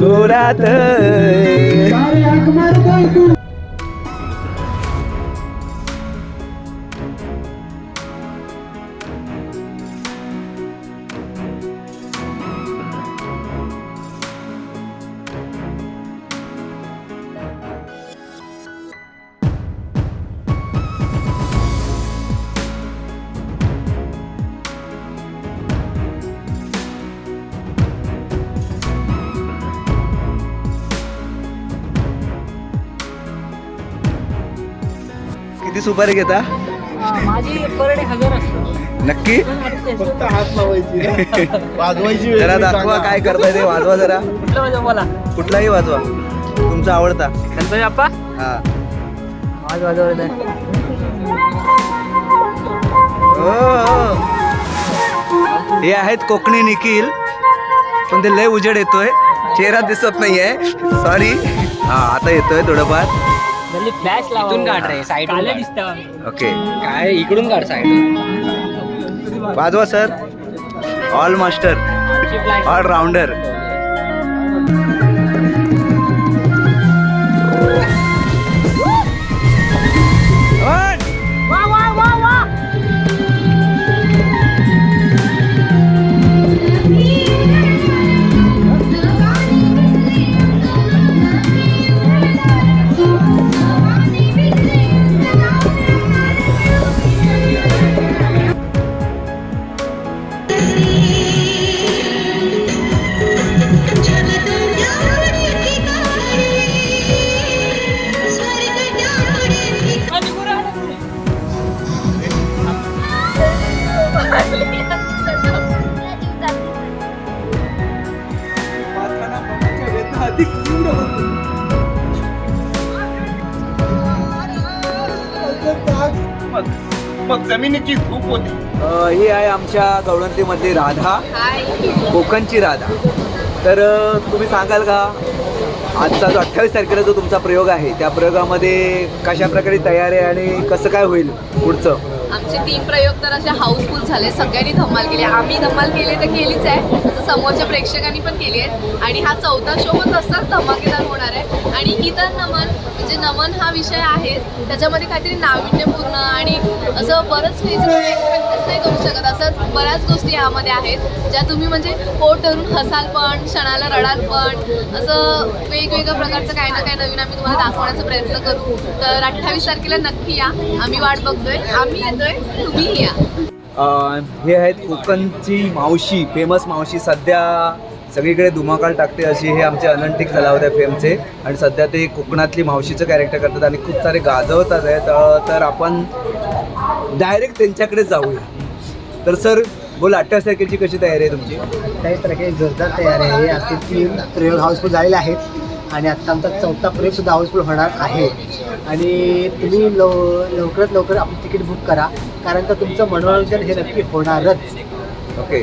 जोरात किती सुपारी घेता? माझी पर डे हजार असतो नक्की? फक्त हात लावायची. वाजवायची जरा दाखवा. काय करताय ते वाजवा जरा. कुठलं मला कुठलाही वाजवा. तुमचा आवडता. गणपती बाप्पा? हा. आवाज वाजवत हो, हो. हे आहेत कोकणी निखिल. पण ते लय उजेड येतोय. चेहरा दिसत नाहीये. सॉरी हा आता येतोय थोडंफार. फ्लॅश इथून काढ रे साईड दिसतं ओके. काय इकडून काढ साईड वाजवा sir all master all rounder मग मग जमिनीची धूप होती. अ, ही आहे आमच्या गवळंतीमधली राधा. कोकणची राधा. तर अ, तुम्ही सांगाल का? आजचा जो अठ्ठावीस तारखेला जो तुमचा प्रयोग आहे त्या प्रयोगामध्ये कशा प्रकारे तयारी आहे आणि कसं काय होईल पुढचं? आमचे तीन प्रयोग तर असे हाऊसफुल झाले. सगळ्यांनी धमाल केली. आम्ही धमाल केली तर केलीच आहे. तसं समोरच्या प्रेक्षकांनी पण केली आहे. आणि हा चौथा शो पण तसाच धमाकेदार होणार आहे. आणि इतर नमन म्हणजे नमन हा विषय आहे. त्याच्यामध्ये काहीतरी नाविन्यपूर्ण आणि असं बरंच काही नाही करू शकत असं बऱ्याच गोष्टी यामध्ये आहेत. ज्या तुम्ही म्हणजे पोट धरून हसाल पण क्षणाला रडाल पण असं वेगवेगळ्या प्रकारचं काही ना काही नवीन आम्ही तुम्हाला दाखवण्याचा प्रयत्न करू. तर अठ्ठावीस तारखेला नक्की या. आम्ही वाट बघतोय. आम्ही हे आहेत कोकणची मावशी फेमस मावशी. सध्या सगळीकडे धुमाकाळ टाकते अशी हे आमचे अनंतिक कलावत आहे फेमचे आणि सध्या ते कोकणातली मावशीचं कॅरेक्टर करतात आणि खूप सारे गाजवतात आहेत. अ, तर आपण डायरेक्ट त्यांच्याकडे जाऊया. तर सर बोला अठ्ठावीस तारखेची कशी तयारी आहे तुमची? काही प्रकारे जोरदार तयार आहे. असे तीन प्रयोग हाऊसफुल झालेले आहेत. आणि आत्ता आमचा चौथा प्रयोग सुद्धा हाऊसफुल होणार आहे. आणि तुम्ही लव लवकरात लवकर आपली तिकीट बुक करा कारण तर तुमचं मनोरंजन हे नक्की होणारच. ओके.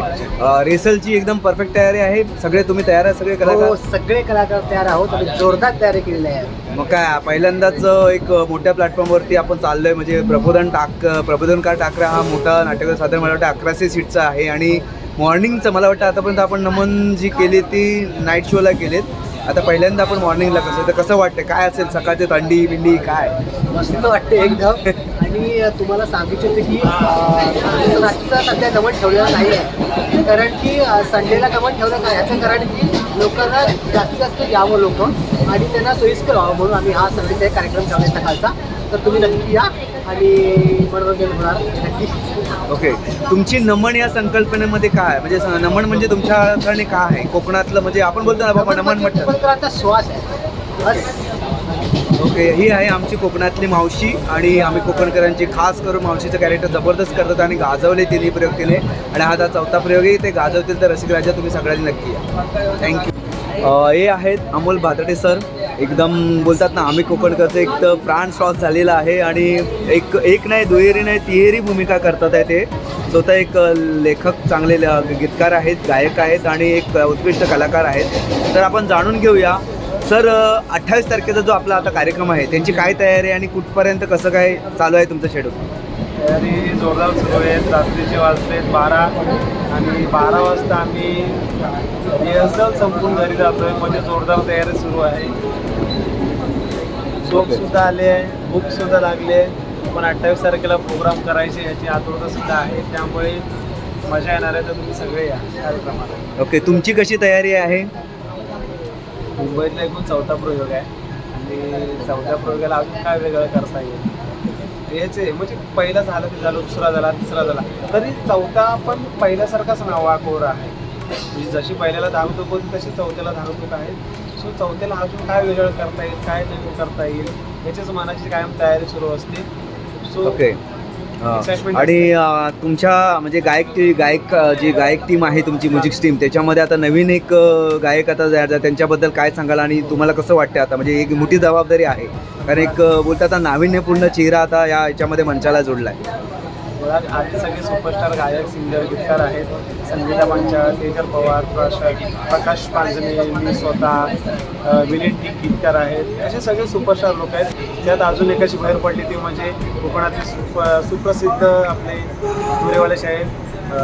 रेसलची एकदम परफेक्ट तयारी आहे. सगळे तुम्ही तयार आहे सगळे हो कलाकार सगळे कलाकार तयार आहोत. आणि जोरदार तयारी केलेली आहे. मग काय पहिल्यांदाच एक मोठ्या प्लॅटफॉर्मवरती आपण चाललोय. म्हणजे प्रबोधन टाक प्रबोधनकार टाकरा हा मोठा नाट्यगृह साधारण मला वाटतं अकराशे सीटचा आहे. आणि मॉर्निंगचं मला वाटतं आतापर्यंत आपण नमन जी केली ती नाईट शोला केलीत. आता पहिल्यांदा आपण मॉर्निंगला कसं तर कसं वाटतं काय असेल सकाळची थंडी बिंडी काय? मस्त वाटते एकदम. आणि तुम्हाला सांगू इच्छितो की रात्रीचा सध्या नमन ठेवलेला नाही आहे कारण की संडेला नमन ठेवलं नाही याचं कारण की लोकांना जास्तीत जास्त यावं लोक आणि त्यांना सोयीस्कर व्हावं म्हणून आम्ही हा संडेचा एक कार्यक्रम ठेवला सकाळचा. तर तुम्ही नक्की या. आणि मनोरंजन होणार. ओके तुमची नमन या संकल्पनेमध्ये काय म्हणजे स- नमन म्हणजे तुमच्याकडे काय आहे? कोकणातलं म्हणजे आपण बोलतो ना बाबा नमन म्हटलं. कोकणकरांचा श्वास आहे. बस. ओके ही आहे आमची कोकणातली मावशी आणि आम्ही कोकणकरांची खास करून मावशीचं कॅरेक्टर जबरदस्त करतात आणि गाजवले तिन्ही प्रयोग केले आणि हा आता चौथा प्रयोगही ते गाजवतील तर रसिक राजा तुम्ही सगळ्यांनी नक्की या. थँक्यू हे आहेत अमोल भातडे सर. एकदम बोलतात ना आम्ही कोकणकरचं एक तर प्राण श्वास झालेला आहे आणि एक एक नाही दुहेरी नाही तिहेरी भूमिका करतात आहे ते. स्वतः एक लेखक चांगले ल- गीतकार आहेत गायक आहेत आणि एक उत्कृष्ट कलाकार आहेत. तर आपण जाणून घेऊया. सर अठ्ठावीस तारखेचा जो आपला आता कार्यक्रम आहे त्यांची काय तयारी आहे आणि कुठपर्यंत कसं काय चालू आहे तुमचं शेड्यूल तयारी जोरदार सुरू आहेत. रात्रीचे वाजलेत बारा आणि बारा वाजता आम्ही रिहर्सल संपून घरी जातोय. म्हणजे जोरदार तयारी सुरू आहे. सुद्धा आले आहे. बुक सुद्धा लागले आहे. पण अठ्ठावीस तारखेला प्रोग्राम करायचे याची आतुरता सुद्धा आहे. त्यामुळे मजा येणार आहे. तर तुम्ही सगळे या कार्यक्रमाला. ओके तुमची कशी तयारी आहे? मुंबईतला एकूण चौथा प्रयोग आहे. आणि चौथ्या प्रयोगाला अजून काय वेगळं करता येईल? याचे म्हणजे पहिला झाला ते झालं दुसरा झाला तिसरा झाला. तरी चौथा पण पहिल्यासारखाच नावाकोर आहे. म्हणजे जशी पहिल्याला धावतो होती तशी चौथ्याला धावतो आहे सो चौथ्याला अजून काय वेगळं करता येईल काय नवीन करता येईल याच्याच मनाची कायम तयारी सुरू असते. सो आणि तुमच्या म्हणजे गायक टी गायक जी गायक टीम आहे तुमची म्युझिक टीम त्याच्यामध्ये आता नवीन एक गायक आता झाला. त्यांच्याबद्दल काय सांगाल आणि तुम्हाला कसं वाटतं आता? म्हणजे एक मोठी जबाबदारी आहे. कारण एक अं, बोलतात आता नाविन्यपूर्ण चेहरा आता या याच्यामध्ये मंचाला जोडला आहे बघा आधी सगळे सुपरस्टार गायक सिंगर गीतकार आहेत. संगीता पांचाळ तेजल पवार प्रकाश पांजने मी स्वतः विनीत गीतकार आहेत. असे सगळे सुपरस्टार लोक आहेत. त्यात अजून एक बाहेर पडली ती म्हणजे कोकणातले सुप सुप्रसिद्ध आपले दुरेवाले साहेब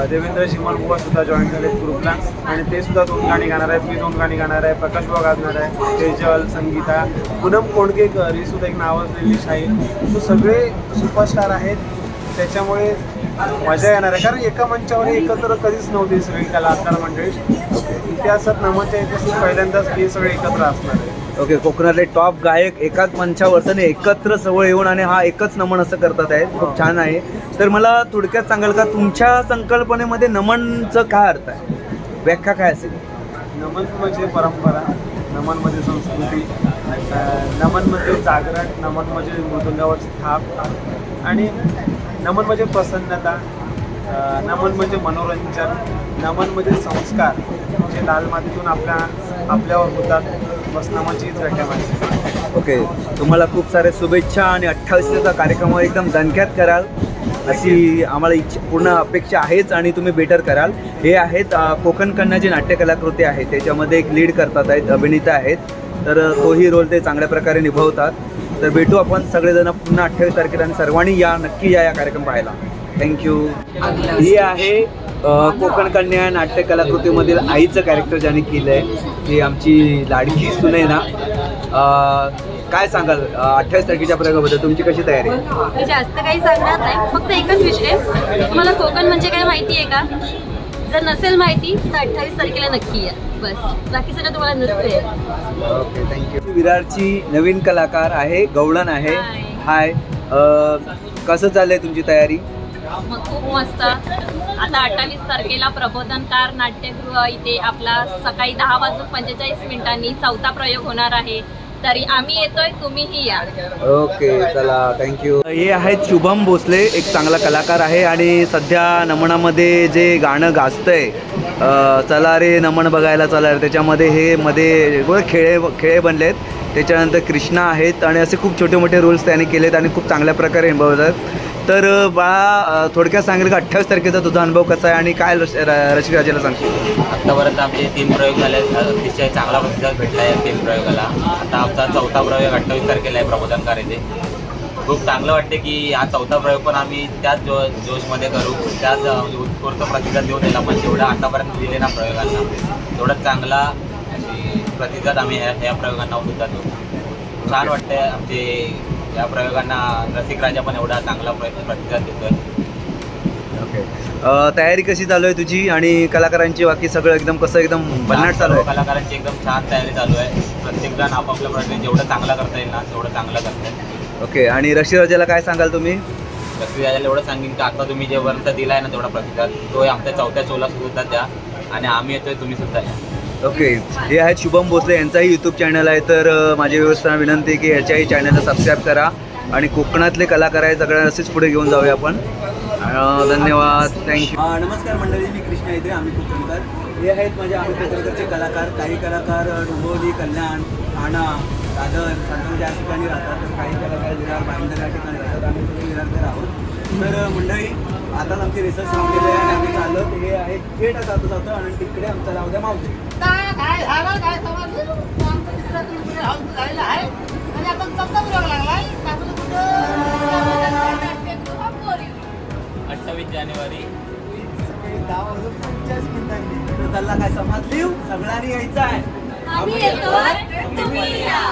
देवेंद्र झिमल बुवा सुद्धा जॉईन झाले ग्रुपला आणि ते सुद्धा दोन गाणी गाणार आहेत. मी दोन गाणी गाणार आहे. प्रकाश बुवा गाजणार आहे. तेजल संगीता पूनम कोंडकेकर ही सुद्धा एक नावाजलेली शाहीर. तो सगळे सुपरस्टार आहेत. त्याच्यामुळे मजा येणार आहे. कारण एका मंचावर एकत्र कधीच नव्हती सगळी कलाकार मंडळी. इतिहासात नमनच्या इतिहासात पहिल्यांदाच हे सगळे एकत्र असणार आहे ओके कोकणातले टॉप गायक एकाच मंचावर तर एकत्र सवय येऊन आणि हा एकच नमन असं करतात आहेत. खूप छान आहे. तर मला थोडक्यात सांगाल का तुमच्या संकल्पनेमध्ये नमनचं काय अर्थ आहे? व्याख्या काय असेल? नमन म्हणजे परंपरा नमन म्हणजे संस्कृती नमन म्हणजे जागरण नमन म्हणजे मृदुंगावरची थाप आणि नमन म्हणजे प्रसन्नता नमन म्हणजे मनोरंजन नमन म्हणजे संस्कार जे लाल मातीतून आपल्या आपल्यावर होतात. व्याख्या ओके तुम्हाला खूप सारे शुभेच्छा आणि अठ्ठावीसचा कार्यक्रम एकदम दणक्यात कराल. अशी आम्हाला इच्छा पूर्ण अपेक्षा आहेच आणि तुम्ही बेटर कराल. हे आहेत अ, कोकण कन्या जी नाट्य कलाकृती आहे त्याच्यामध्ये एक लीड करतात आहेत अभिनेता आहेत. तर तोही रोल ते चांगल्या प्रकारे निभवतात. तर भेटू आपण सगळेजण पुन्हा अठ्ठावीस तारखेला आणि सर्वांनी या नक्की या या कार्यक्रम पाहायला. थँक्यू ही आहे कोकण कन्या नाट्य कलाकृतीमधील आईचं कॅरेक्टर ज्याने केलं आहे ती आमची लाडकी सुनैना. काय सांगाल? अठ्ठावीस तारखेच्या प्रयोगाबद्दल तुमची कशी तयारी आहे? जास्त काही सांगणार नाही फक्त एकच विषय तुम्हाला कोकण म्हणजे काय माहिती आहे का? जर नसेल माहिती तर अठ्ठावीस तारखेला नक्की या. बस. बाकी सगळं तुम्हाला नृत्य आहे. ओके थँक्यू विरारची नवीन कलाकार आहे गवळण आहे. हाय कसं चाललंय तुमची तयारी? मग खूप मस्त. आता अठ्ठावीस तारखेला प्रबोधनकार नाट्यगृह इथे आपला सकाळी दहा वाजून पंचेचाळीस मिनिटांनी चौथा प्रयोग होणार आहे. तरी आम्ही येतोय तुम्हीही या. ओके चला थँक्यू हे आहेत शुभम भोसले एक चांगला कलाकार आहे आणि सध्या नमनामध्ये जे गाणं गाजतंय चला रे नमन बघायला चला रे त्याच्यामध्ये हे मध्ये खेळे खेळे बनलेत. त्याच्यानंतर कृष्णा आहेत आणि असे खूप छोटे मोठे रोल्स त्याने केलेत आणि खूप चांगल्या प्रकारे निभावतात तर बाळा थोडक्यात सांगेल का अठ्ठावीस तारखेचा तुझा अनुभव कसा आहे आणि काय रस र- रसिक राजाला सांगशील? आत्तापर्यंत आमचे तीन प्रयोग झाले. आहेत. अतिशय चांगला प्रतिसाद भेटला आहे तीन प्रयोगाला. आता आमचा चौथा प्रयोग अठ्ठावीस तारखेला आहे प्रबोधनकार कार्याचे. खूप चांगलं वाटते की हा चौथा प्रयोग पण आम्ही त्याच जो जोशमध्ये करू. त्याच म्हणजे उत्स्फूर्त प्रतिसाद देऊ त्याला पण जेवढा आतापर्यंत दिले ना प्रयोगांना. तेवढाच चांगला प्रतिसाद आम्ही ह्या ह्या प्रयोगांना देत जातो छान वाटतंय आमचे या प्रयोगांना रसिक राजा पण एवढा चांगला प्र- प्रतिसाद देतोय. ओके तयारी कशी चालू आहे तुझी आणि कलाकारांची बाकी सगळं एकदम कसं एकदम भन्नाट चालू आहे? कलाकारांची एकदम छान तयारी चालू आहे. प्रत्येकजण आपापल्या प्रकारे जेवढं चांगला करता येईल ना तेवढं चांगलं करताय. ओके आणि रशी राजाला काय सांगाल तुम्ही? रसिकाला एवढं सांगेन की आता तुम्ही जेपर्यंत दिलाय ना तेवढा प्रतिसाद तो आमच्या चौथ्या चोला सुद्धा द्या आणि आम्ही येतोय तुम्ही सुद्धा या. ओके हे आहेत शुभम भोसले यांचाही यूट्यूब चॅनल आहे. तर माझी व्यवस्था विनंती आहे की ह्याच्याही चॅनलला सबस्क्राईब करा आणि कोकणातले कलाकार आहे सगळ्यांना असेच पुढे घेऊन जाऊया आपण. धन्यवाद. थँक्यू नमस्कार मंडळी मी कृष्णा इथे आम्ही कोकणकर. हे आहेत माझे आम्ही कोकणकरचे कलाकार. काही कलाकार डोंबिवली कल्याण ठाणा दादर सांगली या ठिकाणी राहतात तर काही कलाकार विरार भाईंदर या ठिकाणी राहतात. आम्ही विरारकर आहोत. तर मंडळी आताच आमची रिसर्च संपलेली आहे आणि आम्ही चाललो ते हे आहे. थेट जातो जातो आणि तिकडे आमचा जाऊ द्या मावशी. काय झालं काय समजलं आमचं तिसरा तुमचं हाऊस झालेला आहे. आणि आता चौथा प्रयोग लागलाय. कुठं? बोरिवली. जानेवारी. सकाळी दहा वाजून पंचेचाळीस मिनिटांनी तर त्याला काय समजली सगळ्यांनी यायचं आहे. आम्ही येतोय तुम्ही या.